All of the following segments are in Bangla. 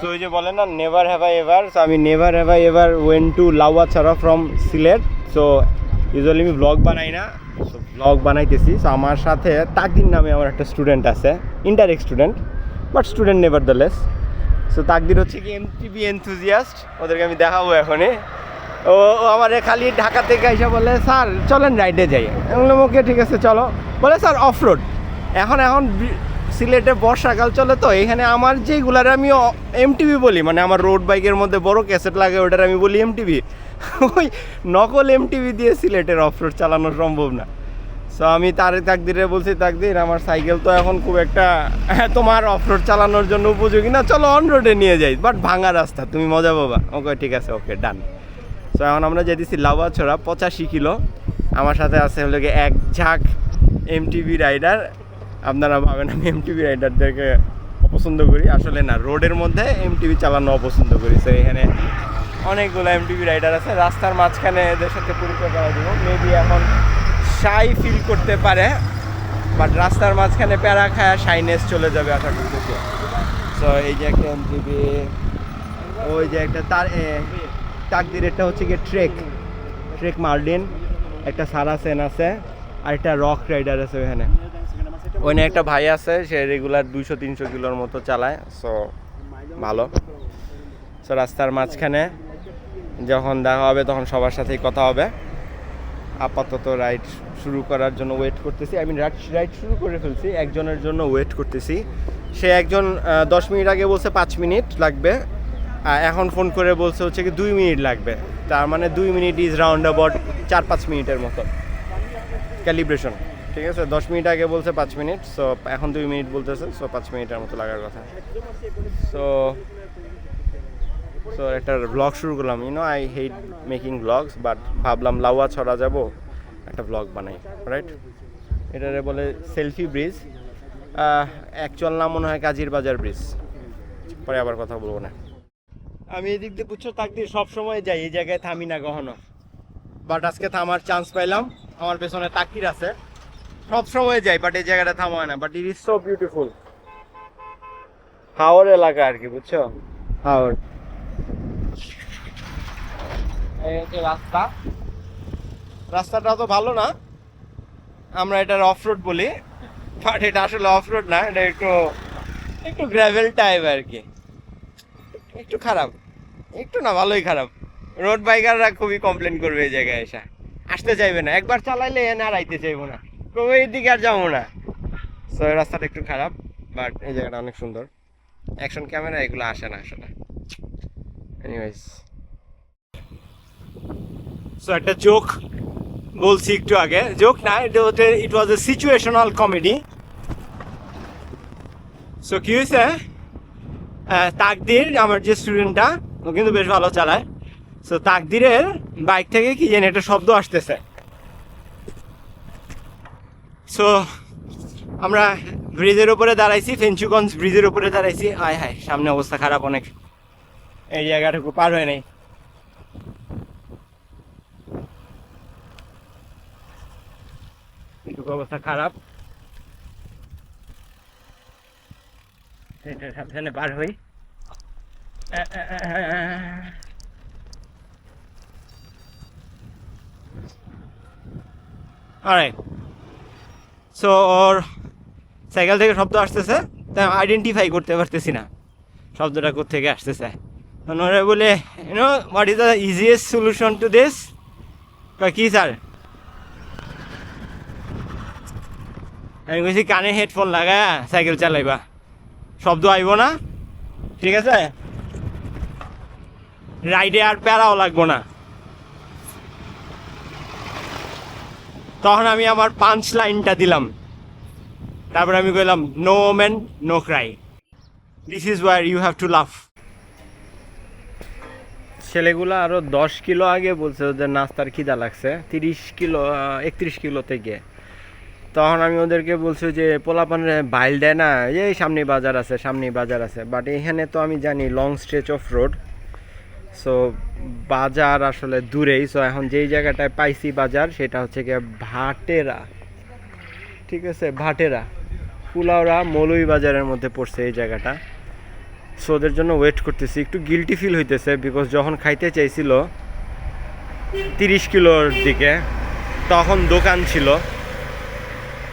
সো ওই যে বলে না never have I ever so আমি never have I ever went to লাউয়া ছাড়া ফ্রম সিলেট। সো ইউজুয়ালি আমি ব্লগ বানাই না সো ব্লগ বানাইতেছি। সো আমার সাথে তাকদিন নামে আমার একটা স্টুডেন্ট আছে interact student but student nevertheless so তাকদির হচ্ছে কি এমটিভি এনথুজিয়াস্ট ওদেরকে আমি দেখাবো এখনই। ও আমার খালি ঢাকা থেকে এসে বলে, স্যার, চলেন রাইডে যাই। বললাম ওকে ঠিক আছে, চলো। বলে, স্যার অফ রোড এখন এখন সিলেটে বর্ষাকাল চলে তো, এখানে আমার যেগুলার আমি এমটিভি বলি মানে আমার রোড বাইকের মধ্যে বড় ক্যাসেট লাগে ওটার আমি বলি এমটিভি ওই নকল এমটিভি দিয়ে সিলেটের অফ রোড চালানো সম্ভব না। সো আমি তার তাকদিরে বলছি, তাকদির, আমার সাইকেল তো এখন খুব একটা, তোমার অফ রোড চালানোর জন্য উপযোগী না, চলো অন রোডে নিয়ে যাই বাট ভাঙা রাস্তা, তুমি মজা পাবা। ওকে, ঠিক আছে, ওকে ডান সো এখন আমরা যেতেছি লাউয়াছড়া পঁচাশি কিলো। আমার সাথে আছে হলো এক ঝাঁক এমটিভি রাইডার আপনারা ভাবেন আমি এমটিভি রাইডারদেরকে অপছন্দ করি? আসলে না, রোডের মধ্যে এমটিভি চালানো অপছন্দ করি। সো এখানে অনেকগুলো এমটিভি রাইডার আছে। রাস্তার মাঝখানে এদের সাথে পরিচয় করা দিব। মেবি এখন শাই ফিল করতে পারে বাট রাস্তার মাঝখানে প্যারা খায়া শাইনেস চলে যাবে আশা করতেছি। সো এই যে একটা এমটিভি ওই যে একটা তার তাকদির একটা হচ্ছে গিয়ে ট্রেক ট্রেক মার্ডিন একটা সারাসেন আছে আর একটা রক রাইডার আছে ওখানে। ওখানে একটা ভাই আছে, সে রেগুলার দুইশো, তিনশো কিলোর মতো চালায় সো ভালো। সো রাস্তার মাঝখানে যখন দেখা হবে, তখন সবার সাথেই কথা হবে। আপাতত রাইড শুরু করার জন্য ওয়েট করতেছি। আমি রাইড রাইড শুরু করে ফেলছি, একজনের জন্য ওয়েট করতেছি। সে একজন দশ মিনিট আগে বলছে পাঁচ মিনিট লাগবে এখন ফোন করে বলছে হচ্ছে কি দুই মিনিট লাগবে। তার মানে দুই মিনিট ইজ রাউন্ড অ্যাবাউট চার পাঁচ মিনিটের মতো। ক্যালিব্রেশন ঠিক আছে, দশ মিনিট আগে বলছে পাঁচ মিনিট সো এখন দুই মিনিট বলতেছে সো পাঁচ মিনিটের মতো লাগার কথা। সো সো একটা ব্লগ শুরু করলাম। You know I hate making blogs but ভাবলাম লাউয়া ছড়া যাব, একটা ব্লগ বানাই রাইট এটারে বলে সেলফি ব্রিজ অ্যাকচুয়াল নাম মনে হয় কাজীর বাজার ব্রিজ পরে আবার কথা বলব না। আমি এদিক দিয়ে বুঝছ তাকদির সব সময় যাই, এই জায়গায় থামি না কখনো। বাট আজকে থামার চান্স পাইলাম। আমার পেছনে তাকির আছে। সব সময় যাই বাট এই জায়গাটা থামা হয় না but it is so beautiful হাওর এলাকা আর কি বুঝছ? হাওর। এই হচ্ছে রাস্তা। রাস্তাটা তো ভালো না আমরা এটার অফ রোড বলি বাট এটা আসলে অফ রোড না এটা একটু একটু গ্র্যাভেল টাইপ আর কি। একটু খারাপ একটু না ভালোই খারাপ। রোড বাইকাররা খুবই কমপ্লেন করবে এই জায়গায় এসে। আসতে চাইবে না একবার চালাইলে এনে আর আইতে চাইব না। এই দিকে আর যাব না। সো রাস্তাটা একটু খারাপ বাট এই জায়গাটা অনেক সুন্দর। অ্যাকশন ক্যামেরা এগুলো আসে না আসলে এনিওয়েজ সো একটা জোক বলছি একটু আগে। জোক না, এটা হচ্ছে it was a situational comedy so কি হয়েছে? তাকদির, আমার যে স্টুডেন্টটা ও কিন্তু বেশ ভালো চালায়। সো তাকদিরের বাইক থেকে কি জানি একটা শব্দ আসতেছে। সো আমরা ব্রিজের উপরে দাঁড়াইছি, ফেঞ্চুগঞ্জ ব্রিজের উপরে দাঁড়াইছি। হায় হায়, সামনে অবস্থা খারাপ অনেক। এই জায়গাটুকু পার হয়ে নেই। এটুকু অবস্থা খারাপ। এটা সাবধানে পার হই। Alright সো ওর সাইকেল থেকে শব্দ আসতেছে, তাই আইডেন্টিফাই করতে পারতেছি না। শব্দটা থেকে আসতেছে? ওরা বলে you know what is the easiest solution to this কি স্যার? আমি বলছি কানে হেডফোন লাগা সাইকেল চালাইবা। শব্দ আইব না, ঠিক আছে? রাইডে আর প্যারাও লাগবো না। তখন আমি আমার পাঞ্চ লাইনটা দিলাম। তারপর আমি কইলাম no man no cry this is war you have to love ছেলেগুলো আরও দশ কিলো আগে বলছে ওদের নাস্তার খিদা লাগছে। তিরিশ কিলো একত্রিশ কিলো থেকে। তখন আমি ওদেরকে বলছি যে পোলাপানের বাইল দেয় না। এই সামনে বাজার আছে সামনে বাজার আছে। বাট এখানে তো আমি জানি long stretch of road so বাজার আসলে দূরেই। সো এখন যেই জায়গাটায় পাইছি বাজার, সেটা হচ্ছে গিয়ে ভাটেরা। ঠিক আছে? ভাটেরা। পুলাওরা মৌলই বাজারের মধ্যে পড়ছে এই জায়গাটা। সো ওদের জন্য ওয়েট করতেছি। একটু গিলটি ফিল হইতেছে বিকজ যখন খাইতে চাইছিল তিরিশ কিলোর দিকে, তখন দোকান ছিল।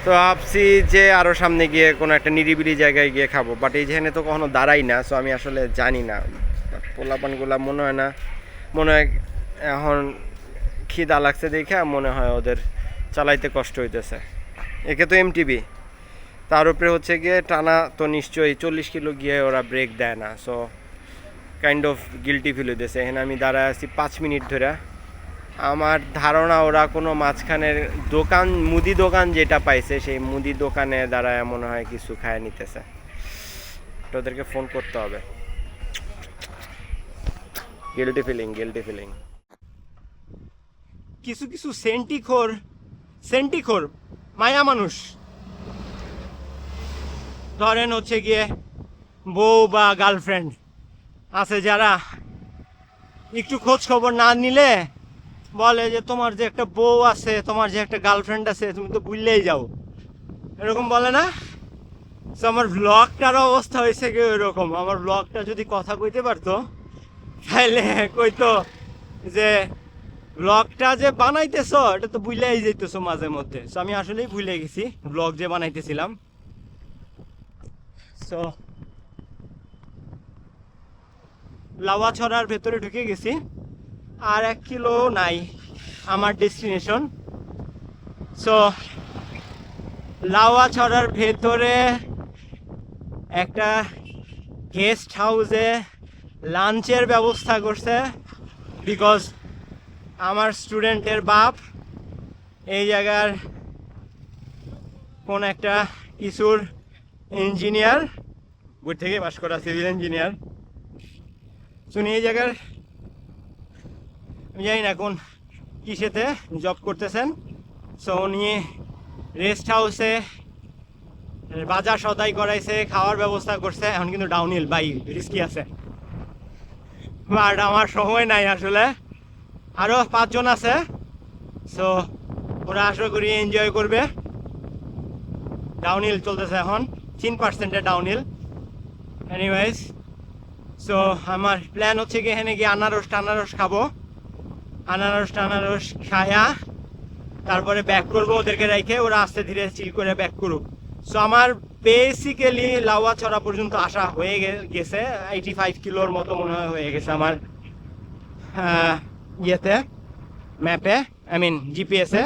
তো ভাবছি যে আরও সামনে গিয়ে কোনো একটা নিরিবিলি জায়গায় গিয়ে খাব। বাট এই যেখানে তো কখনো দাঁড়াই না সো আমি আসলে জানি না। পোলাপানগুলা মনে হয় না। মনে হয় এখন খিদা লাগছে দেখে মনে হয় ওদের চালাইতে কষ্ট হইতেছে। একে তো এমটিবি তার উপরে হচ্ছে গিয়ে টানা তো নিশ্চয়ই চল্লিশ কিলো গিয়ে ওরা ব্রেক দেয় না। So kind of guilty feel হইতেছে। এখানে আমি দাঁড়ায় আছি পাঁচ মিনিট ধরে। আমার ধারণা ওরা কোনো মাঝখানের দোকান, মুদি দোকান যেটা পাইছে, সেই মুদি দোকানে দাঁড়ায় মনে হয় কিছু খায় নিতেছে। তো ওদেরকে ফোন করতে হবে। গিল্টি ফিলিং গিল্টি ফিলিং কিছু কিছু সেন্টিখোর সেন্টিখোর, মায়া মানুষ। ধরেন হচ্ছে গিয়ে বউ বা গার্লফ্রেন্ড আছে যারা একটু খোঁজ খবর না নিলে বলে যে, তোমার যে একটা বউ আছে, তোমার যে একটা গার্লফ্রেন্ড আছে, তুমি তো ভুললেই যাও। এরকম বলে না? তো আমার ব্লগটার অবস্থা হয়েছে কি এরকম আমার ব্লগটা যদি কথা কইতে পারতো তাহলে কইতো যে ব্লগটা যে বানাইতেছো, এটা তো ভুলেই যাইতেছো মাঝে মধ্যে। তো আমি আসলেই ভুলে গেছি ব্লগ যে বানাইতেছিলাম। সো লাওয়া ছড়ার ভেতরে ঢুকে গেছি। আর এক কিলো নাই আমার ডেস্টিনেশন সো লাওয়া ছড়ার ভেতরে একটা গেস্ট হাউসে লাঞ্চের ব্যবস্থা করছে বিকজ আমার স্টুডেন্টের বাপ এই জায়গার কোন একটা কিছুর ইঞ্জিনিয়ার বই থেকে পাশ করা সিভিল ইঞ্জিনিয়ার শুনি এই জায়গার, আমি জানি না কোন কিসেতে জব করতেছেন। সো উনি রেস্ট হাউসে বাজার সদাই করাইছে, খাওয়ার ব্যবস্থা করছে, এখন কিন্তু ডাউনহিল বাই রিস্কি আছে। বাট আমার সময় নাই আসলে। আরও পাঁচজন আছে। সো ওরা আশা করি এনজয় করবে। ডাউনহিল চলতেছে এখন। তিন পার্সেন্টে ডাউনহিল এনিওয়াইজ সো আমার প্ল্যান হচ্ছে কি এখানে গিয়ে আনারস টানারস খাব। আনারস টানারস খায়া তারপরে ব্যাক করব ওদেরকে রেখে। ওরা আস্তে ধীরে চিল করে ব্যাক করুক। সো আমার বেসিক্যালি লাউয়া ছড়া পর্যন্ত আসা হয়ে গেছে। এইটি ফাইভ কিলোর মতো মনে হয় হয়ে গেছে আমার ইয়েতে, ম্যাপে আই মিন জিপিএসে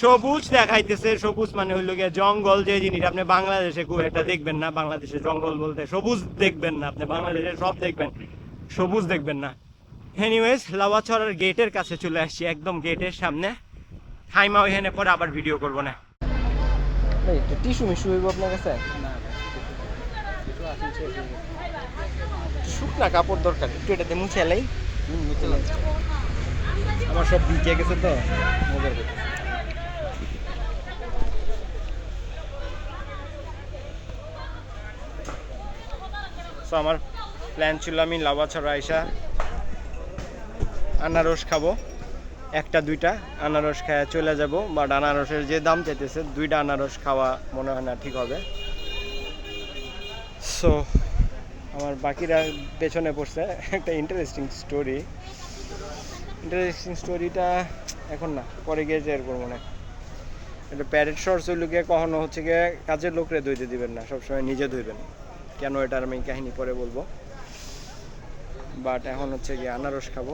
সবুজ দেখাইতেছে, সবুজ মানে হইল গিয়ে জঙ্গল যে জিনিস আপনি বাংলাদেশে খুব একটা দেখবেন না, বাংলাদেশে জঙ্গল বলতে সবুজ দেখবেন না, আপনি বাংলাদেশে সব দেখবেন, সবুজ দেখবেন না। এনিওয়েজ লাওয়াছড়ার গেটের কাছে চলে আসছি, একদম গেটের সামনে। হাইমা ওইখানে পরে আবার ভিডিও করব না। টিস্যু মিশু হইব আপনার কাছে? শুকনা কাপড় দরকার একটু এটাতে মুছে এলাই আমার সব ভিজে গেছে তো মজার সো আমার প্ল্যান ছিল আমি লাভা ছড়া আইসা আনারস খাব। একটা, দুইটা আনারস খাওয়া চলে যাব, বাট আনারসের যে দাম চাইতেছে, দুইটা আনারস খাওয়া মনে হয় না ঠিক হবে। সো আমার বাকিরা পেছনে পড়ছে। একটা ইন্টারেস্টিং স্টোরি ইন্টারেস্টিং স্টোরিটা এখন না, পরে গিয়ে যে এরকম মনে এটা প্যারেড শর্টস ওই লোকে কখনো হচ্ছে গিয়ে কাজের লোকরে ধুইতে দিবেন না, সবসময় নিজে ধুইবেন। কেন এটার আমি কাহিনী পরে বলব। বাট এখন হচ্ছে গিয়ে আনারস খাব।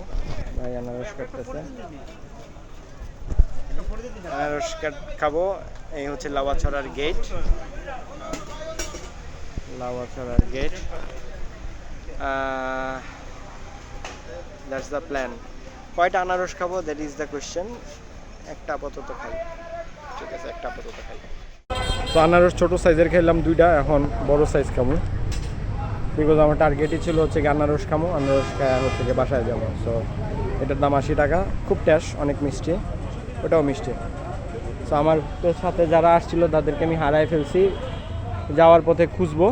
ভাই আনারস কাটতেছে। আনারস খাব। এই হচ্ছে লাওয়াছড়ার গেট লাওয়াছড়ার গেট দ্যাটস দ্য প্ল্যান কয়টা আনারস খাব? দ্যাট ইজ দ্য কোয়েশ্চেন একটা আপাতত খাই। ঠিক আছে, একটা আপাতত খাই। তো আনারস ছোটো সাইজের খেলাম দুইটা, এখন বড় সাইজ খাব। বিকজ আমার টার্গেটই ছিল হচ্ছে আনারস খামো আনারস খায় হচ্ছে গিয়ে বাসায় যাব। সো এটার দাম আশি টাকা, খুব ট্যাস অনেক মিষ্টি, ওটাও মিষ্টি। সো আমার সাথে যারা আসছিল, তাদেরকে আমি হারাই ফেলছি। যাওয়ার পথে খুঁজবো।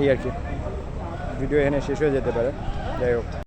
এই আর কি। ভিডিও এখানে শেষ হয়ে যেতে পারে। যাই হোক।